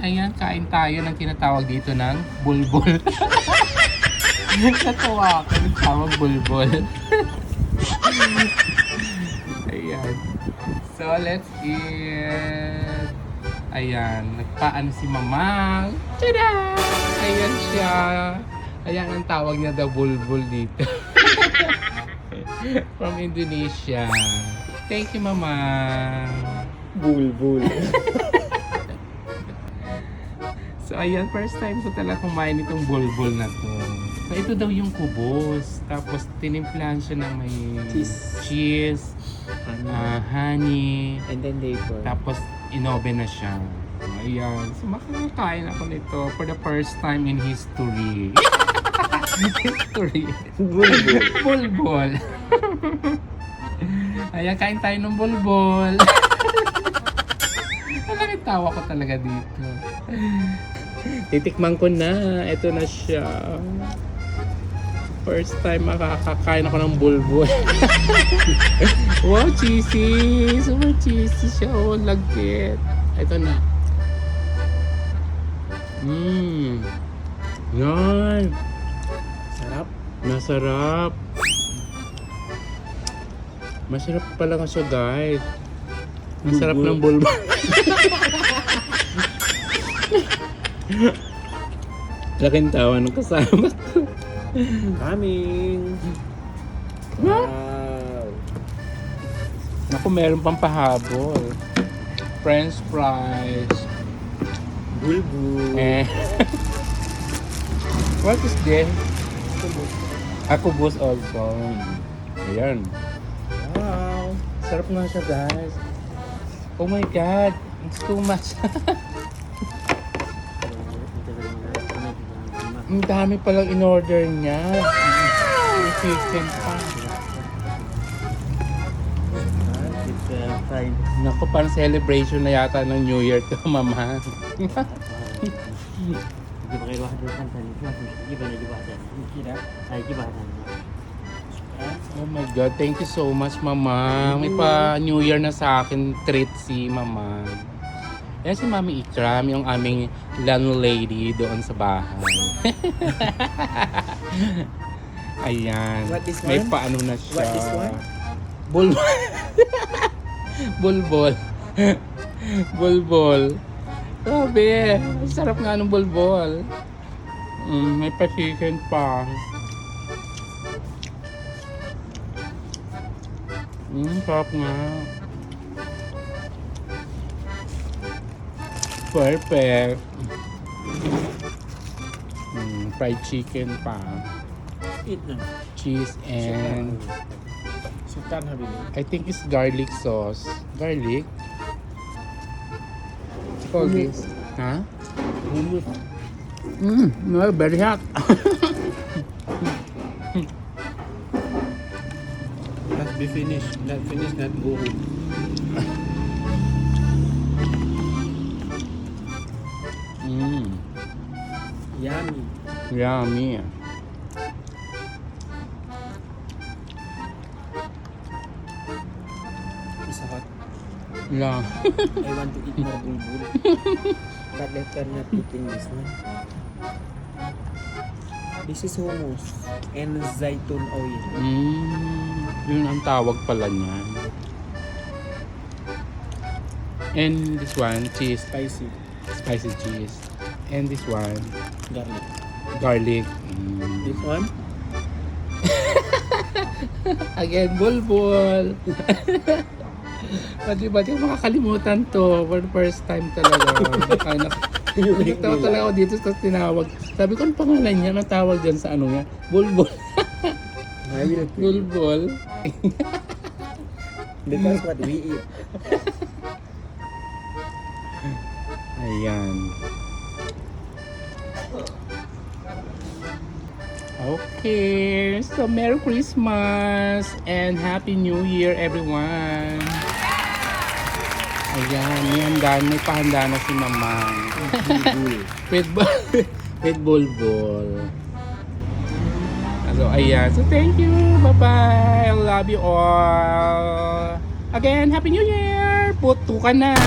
Ayan, kain tayo ng tinatawag dito ng bulbul. Natawa ako ng tawag bulbul. Ayan. So, let's eat. Ayan, nagpaano si Mamang. Tada! Ayan siya. Ayan ang tawag niya daw bulbul dito. From Indonesia. Thank you, Mamang. Bulbul. So ayan, first time ko talaga kumain itong bulbul na to. So ito daw yung kubos. Tapos tinimplahan siya ng may Cheese. cheese, ah, honey, And then later. tapos inoven na siya. Ayan. So makakakain ako nito for the first time in history. history. Bulbul. Bulbul. Ayan, kain tayo ng bulbul. Talagang tawa ko talaga dito. Titikman ko na. Ito na siya. First time makakakain ako ng bulbul. wow, cheesy. Super cheesy siya. Oh, lagkit. Ito na. Mmm. Yan. Sarap. Masarap. Masarap pala nga siya, guys. Masarap ng bulbul. Laking tawa ng kasama ko. Coming. Wow. Naku, meron pang pahabol. French fries. Bulbul. Eh. What is this? Ako bus also. Ayan. Wow. Sarap nga siya, guys. Oh my God. It's too much. Ang dami palang in-order niya. May chicken pa. Naku, parang celebration na yata ng New Year to, mama. Di ba kayo wakad ng tani? Di ba na di ba tani? Kira? Ay, di ba tani? Oh my God, thank you so much, mama. May pa New Year na sa akin treat si mama. Yan si Mami Ikram, yung aming landlady doon sa bahay. Ayan. What is May one? paano na siya. What is one? Bulbul. bulbul. bulbul. Grabe. Ang sarap nga ng bulbul. Mm, may pa-chicken pa. Mm, sarap nga. Perfect. Mm, fried chicken pa. Eat na. Cheese and Sultan habili. I think it's garlic sauce. Garlic? Hummus. this? Huh? Hummus. Mm, no, very hot. Not be finished. Not finished, not go home. Yummy. It's hot. Yeah. I want to eat more bulbul. but later not eating this one. This is hummus and zaitun oil. Mm, yun ang tawag pala niyan. And this one, cheese, Spicy. spicy cheese. And this one, Garlic. Garlic. This one? Again, bulbul. Pati ko makakalimutan to for the first time talaga. Ay, nak- Natawa talaga ako dito sa tinawag. Sabi ko, ano pangalan niya? Anong tawag dyan sa ano niya? Bulbul. Bulbul. Because what we eat. Ayan. Okay. So, Merry Christmas and Happy New Year, everyone. Ayan, may handa, may pahanda na si Mama. With, bu- with Bulbul. So, ayan. So, thank you. Bye-bye. I love you all. Again, Happy New Year. Puto ka na.